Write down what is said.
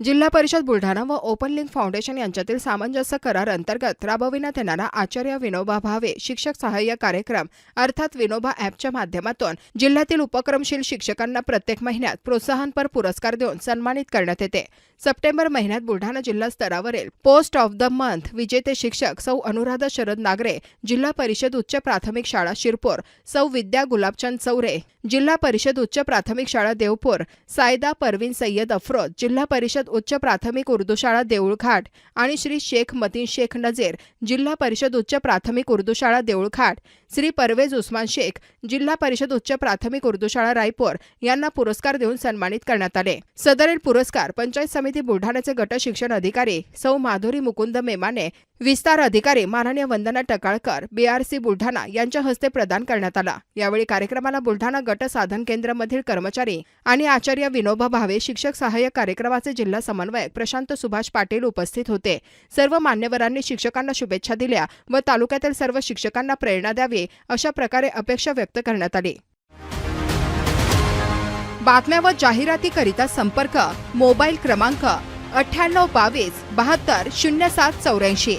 जिल्हा परिषद बुलढाणा व ओपन लिंक फाउंडेशन यांच्यातील सामंजस्य करार अंतर्गत राबविण्यात येणारा आचार्य विनोबा भावे शिक्षक सहाय्य कार्यक्रम अर्थात विनोबा ॲपच्या माध्यमातून जिल्ह्यातील उपक्रमशील शिक्षकांना प्रत्येक महिन्यात प्रोत्साहनपर पुरस्कार देऊन सन्मानित करण्यात येते. सप्टेंबर महिन्यात बुलढाणा जिल्हा स्तरावरील पोस्ट ऑफ द मंथ विजेते शिक्षक सौ अनुराधा शरद नागरे जिल्हा परिषद उच्च प्राथमिक शाळा शिरपूर सौ विद्या गुलाबचंद चौरे जिल्हा परिषद उच्च प्राथमिक शाळा देवपूर सायदा परवीन सय्यद अफरोज जिल्हा परिषद उच्च प्राथमिक उर्दू शाळा देऊळघाट आणि श्री शेख मतीन शेख नजेर जिल्हा परिषद उच्च प्राथमिक उर्दू शाळा देऊळघाट श्री परवेज उस्मान शेख जिल्हा परिषद उच्च प्राथमिक उर्दू शाळा रायपूर यांना पुरस्कार देऊन सन्मानित करण्यात आले. सदरील पुरस्कार पंचायत समिती बुलढाण्याचे गट शिक्षण अधिकारी सौ माधुरी मुकुंद मेमाने विस्तार अधिकारी माननीय वंदना टकाळकर बीआरसी बुलढाणा यांच्या हस्ते प्रदान करण्यात आला. यावेळी कार्यक्रमाला बुलढाणा गट साधन केंद्रामधील कर्मचारी आणि आचार्य विनोबा भावे शिक्षक सहाय्यक कार्यक्रमाचे जिल्हा समन्वयक प्रशांत सुभाष पाटील उपस्थित होते. सर्व मान्यवरांनी शिक्षकांना शुभेच्छा दिल्या व तालुक्यातील सर्व शिक्षकांना प्रेरणा द्यावी अशा प्रकारे अपेक्षा व्यक्त करण्यात आली. बातम्या व जाहिरातीकरिता संपर्क मोबाईल क्रमांक अठ्ठ्याण्णव बावीस बहात्तर शून्य सात चौऱ्याऐंशी.